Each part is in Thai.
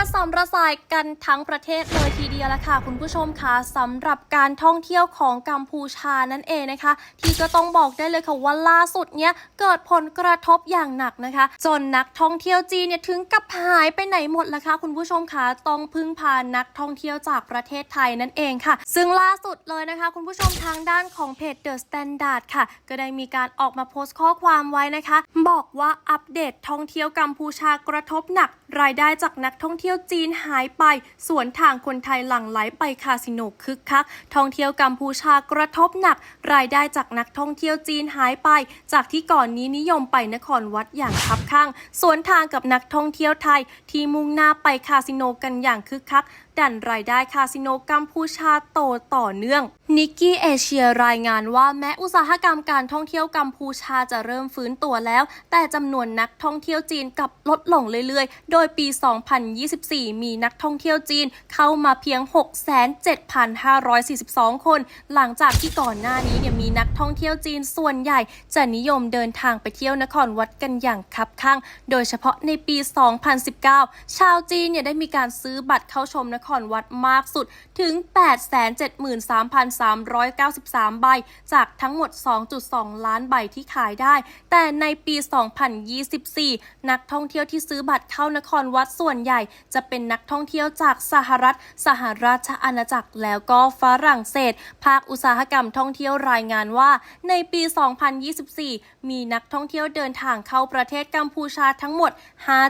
ระสำระสายกันทั้งประเทศเลยทีเดียวละค่ะ คุณผู้ชมคะสำหรับการท่องเที่ยวของกัมพูชานั่นเองนะคะ ที่ก็ต้องบอกได้เลยค่ะว่าล่าสุดเนี้ยเกิดผลกระทบอย่างหนักนะคะ จนนักท่องเที่ยวจีนเนี่ยถึงกับหายไปไหนหมดละค่ะคุณผู้ชมคะต้องพึ่งพานักท่องเที่ยวจากประเทศไทยนั่นเองค่ะ ซึ่งล่าสุดเลยนะคะ คุณผู้ชมทางด้านของเพจ The Standard ค่ะ ก็ได้มีการออกมาโพสต์ข้อความไว้นะคะ บอกว่าอัปเดตท่องเที่ยวกัมพูชากระทบหนัก รายได้จากนักท่องเที่ยวจีนหายไป ส่วนทางคนไทยหลั่งไหลไปคาสิโนคึกคัก ท่องเที่ยวกัมพูชากระทบหนัก รายได้จากนักท่องเที่ยวจีนหายไป จากที่ก่อนนี้นิยมไปนครวัดอย่างคับข้าง สวนทางกับนักท่องเที่ยวไทยที่มุ่งหน้าไปคาสิโนกันอย่างคึกคัก ดันรายได้คาสิโนกัมพูชาโตต่อเนื่อง นิกกี้เอเชียรายงานว่าแม้อุตสาหกรรมการท่องเที่ยวกัมพูชาจะเริ่มฟื้นตัวแล้ว แต่จำนวนนักท่องเที่ยวจีนกลับลดลงเรื่อยๆ โดยปี 2024 มีนักท่องเที่ยวจีนเข้ามาเพียง 6,7,542 คน หลังจากที่ก่อนหน้านี้เนี่ยมีนักท่องเที่ยวจีนส่วนใหญ่ จะนิยมเดินทางไปเที่ยวนครวัดกันอย่างคับข้าง โดยเฉพาะในปี 2019 ชาวจีนเนี่ยได้มีการซื้อบัตรเข้าชมนครวัดมากสุดถึง 873,393 ใบ จากทั้งหมด 2.2 ล้านใบที่ขายได้ แต่ในปี 2024 นักท่องเที่ยวที่ซื้อบัตรเข้านครวัดส่วนใหญ่ จะเป็นนักท่องเที่ยวจากสหรัฐ สหราชอาณาจักรแล้วก็ฝรั่งเศส ภาคอุตสาหกรรมท่องเที่ยวรายงานว่าในปี 2024 มีนักท่องเที่ยวเดินทางเข้าประเทศกัมพูชาทั้งหมด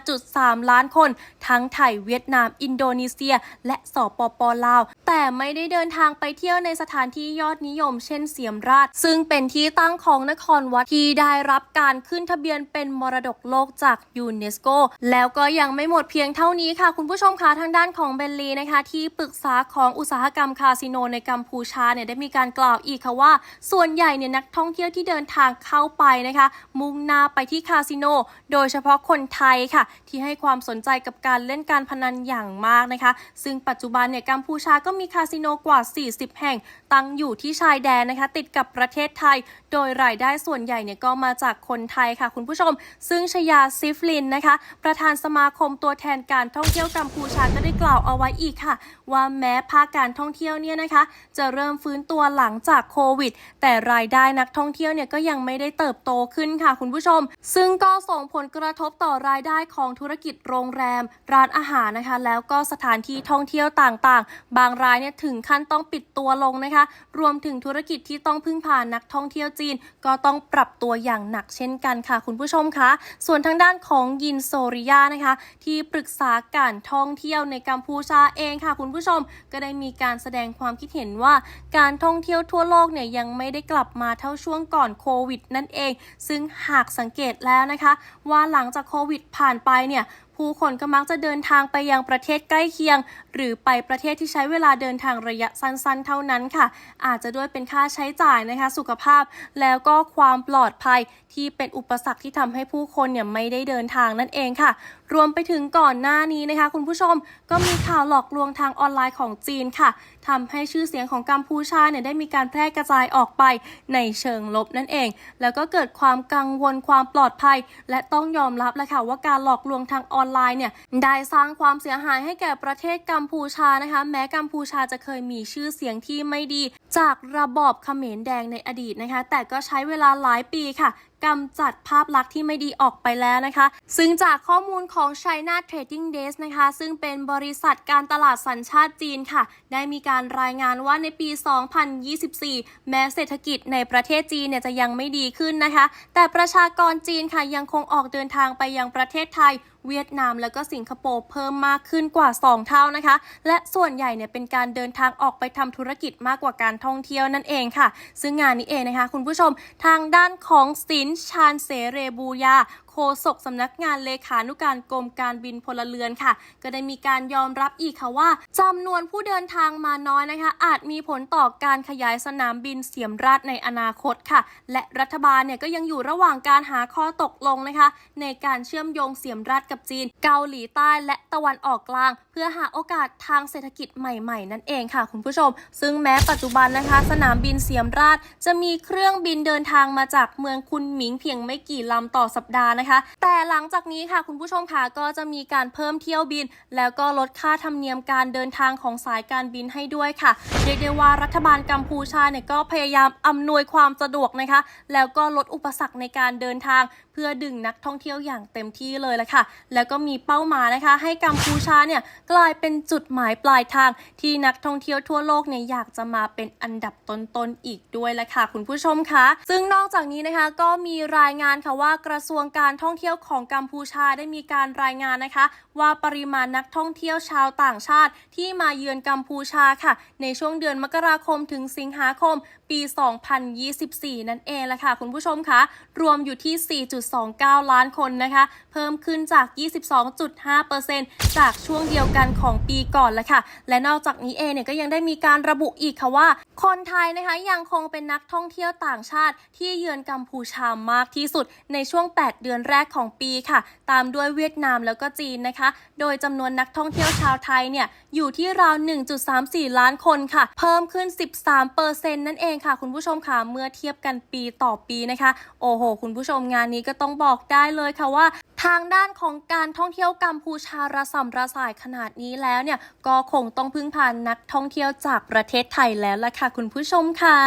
5.3 ล้านคน ทั้งไทยเวียดนาม อินโดนีเซียและสปปลาว แต่ไม่ได้เดินทางไปเที่ยวในสถานที่ยอดนิยม เช่นเสียมราช ซึ่งเป็นที่ตั้งของนครวัดที่ได้รับการขึ้นทะเบียนเป็นมรดกโลกจากยูเนสโก แล้วก็ยังไม่หมดเพียงเท่านี้ค่ะ คุณผู้ชมคะทางด้านของเบลลีนะคะ ที่ปรึกษาของอุตสาหกรรมคาสิโนในกัมพูชาเนี่ยได้มีการกล่าวอีกค่ะว่า ส่วนใหญ่เนี่ยนักท่องเที่ยวที่เดินทางเข้าไปนะคะ มุ่งหน้าไปที่คาสิโน โดยเฉพาะคนไทยค่ะ ที่ให้ความสนใจกับการเล่นการพนันอย่างมากนะคะ ซึ่งปัจจุบันเนี่ยกัมพูชาก็มีคาสิโนกว่า 40 แห่ง ตั้งอยู่ที่ชายแดนนะคะ ติดกับประเทศไทย โดยรายได้ส่วนใหญ่เนี่ยก็มาจากคนไทยค่ะคุณผู้ชม ซึ่งชยาซิฟลินนะคะ ประธานสมาคมตัวแทนการท่องเที่ยวกัมพูชาก็ได้กล่าวเอาไว้อีกค่ะ ว่าแม้ภาคการท่องเที่ยวเนี่ยนะคะ จะเริ่มฟื้นตัวหลังจากโควิด แต่รายได้นักท่องเที่ยวเนี่ยก็ยังไม่ได้เติบโตขึ้นค่ะคุณผู้ชม ซึ่งก็ส่งผลกระทบต่อรายได้ของธุรกิจโรงแรม ร้านอาหารนะคะ แล้วก็สถานที่ท่องเที่ยวต่างๆ บางรายเนี่ยถึงขั้นต้องปิดตัวลงนะคะ รวมถึงธุรกิจที่ต้องพึ่งพานักท่องเที่ยวจีน ก็ต้องปรับตัวอย่างหนักเช่นกันค่ะ คุณผู้ชมคะส่วนทางด้านของยินโซริยานะคะ ที่ปรึกษาการท่องเที่ยวในกัมพูชาเองค่ะ คุณผู้ชมก็ได้มีการแสดงความคิดเห็นว่า การท่องเที่ยวทั่วโลกเนี่ยยังไม่ได้กลับมาเท่าช่วงก่อนโควิดนั่นเอง ซึ่งหากสังเกตแล้วนะคะ ว่าหลังจากโควิดผ่านไปเนี่ย ผู้คนก็มักจะเดินทางไปยังประเทศใกล้เคียง หรือไปประเทศที่ใช้เวลาเดินทางระยะสั้นๆ เท่านั้นค่ะ อาจจะด้วยเป็นค่าใช้จ่ายนะคะ สุขภาพแล้วก็ความปลอดภัยที่เป็นอุปสรรคที่ทำให้ผู้คนเนี่ยไม่ได้เดินทางนั่นเองค่ะ รวมไปถึงก่อนหน้านี้นะคะ คุณผู้ชมก็มีข่าวหลอกลวงทางออนไลน์ของจีนค่ะทำให้ชื่อเสียงของกัมพูชาเนี่ยได้มีการแพร่กระจายออกไปในเชิงลบนั่นเอง แล้วก็เกิดความกังวลความปลอดภัย และต้องยอมรับแหละค่ะว่าการหลอกลวงทางออนไลน์เนี่ยได้สร้างความเสียหายให้แก่ประเทศกัมพูชานะคะ แม้กัมพูชาจะเคยมีชื่อเสียงที่ไม่ดี จากระบอบเขมรแดงในอดีตนะคะ แต่ก็ใช้เวลาหลายปีค่ะ กำจัดภาพลักษณ์ที่ไม่ดีออกไปแล้วนะคะ ซึ่งจากข้อมูลของ China Trading Desk นะคะ ซึ่งเป็นบริษัทการตลาดสัญชาติจีนค่ะ ได้มีการรายงานว่าในปี 2024 แม้เศรษฐกิจในประเทศจีนเนี่ยจะยังไม่ดีขึ้นนะคะ แต่ประชากรจีนค่ะยังคงออกเดินทางไปยังประเทศไทยเวียดนามแล้วก็สิงคโปร์เพิ่มมากขึ้นกว่า 2 เท่านะคะ และส่วนใหญ่เนี่ยเป็นการเดินทางออกไปทำธุรกิจมากกว่าการท่องเที่ยวนั่นเองค่ะ ซึ่งงานนี้เองนะคะ คุณผู้ชมทางด้านของสินชานเสเรบูยา ษกสำนักงานเลขานุการกรมการบินพลเรือนค่ะ ก็ได้มีการยอมรับอีกค่ะว่าจำนวนผู้เดินทางมาน้อยนะคะ อาจมีผลต่อการขยายสนามบินเสียมราชในอนาคตค่ะ และรัฐบาลเนี่ยก็ยังอยู่ระหว่างการหาข้อตกลงนะคะ ในการเชื่อมโยงเสียมราชกับจีน เกาหลีใต้และตะวันออกกลาง เพื่อหาโอกาสทางเศรษฐกิจใหม่ๆ นั่นเองค่ะ คุณผู้ชม ซึ่งแม้ปัจจุบันนะคะ สนามบินเสียมราชจะมีเครื่องบินเดินทางมาจากเมืองคุนหมิงเพียงไม่กี่ลำต่อสัปดาห์นะคะนะคะ แต่หลังจากนี้ค่ะคุณผู้ชมค่ะก็จะมีการเพิ่มเที่ยวบิน แล้วก็ลดค่าธรรมเนียมการเดินทางของสายการบินให้ด้วยค่ะเรียกได้ว่ารัฐบาลกัมพูชาเนี่ยก็พยายามอำนวยความสะดวกนะคะ แล้วก็ลดอุปสรรคในการเดินทาง เพื่อดึงนักท่องเที่ยวอย่างเต็มที่เลยละค่ะ แล้วก็มีเป้าหมายนะคะ ให้กัมพูชาเนี่ยกลายเป็นจุดหมายปลายทาง ที่นักท่องเที่ยวทั่วโลกเนี่ยอยากจะมาเป็นอันดับต้นๆอีกด้วยละค่ะ คุณผู้ชมคะ ซึ่งนอกจากนี้นะคะก็มีรายงานค่ะว่ากระทรวงการการท่องเที่ยวของกัมพูชาได้มีการรายงานนะคะ ว่าปริมาณนักท่องเที่ยวชาวต่างชาติ ที่มาเยือนกัมพูชาค่ะ ในช่วงเดือนมกราคมถึงสิงหาคม ปี 2024 นั่นเองละค่ะ คุณผู้ชมคะ รวมอยู่ที่ 4.29 ล้านคนนะคะ เพิ่มขึ้นจาก 22.5%จากช่วงเดียวกันของปีก่อนละค่ะ และนอกจากนี้เองเนี่ยก็ยังได้มีการระบุอีกค่ะว่า คนไทยนะคะยังคงเป็นนักท่องเที่ยวต่างชาติ ที่เยือนกัมพูชามากที่สุดในช่วง 8 เดือนแรกของปีค่ะ ตามด้วยเวียดนามแล้วก็จีนนะคะ โดยจำนวนนักท่องเที่ยวชาวไทยเนี่ยอยู่ที่ราว 1.34 ล้านคนค่ะ เพิ่มขึ้น 13เปอร์เซ็นต์นั่นเองค่ะคุณผู้ชมค่ะเมื่อเทียบกันปีต่อปีนะคะ โอ้โห คุณผู้ชมงานนี้ก็ต้องบอกได้เลยค่ะว่า ทางด้านของการท่องเที่ยวกัมพูชาระสำระสายขนาดนี้แล้วเนี่ยก็คงต้องพึ่งพานักท่องเที่ยวจากประเทศไทยแล้วล่ะค่ะคุณผู้ชมค่ะ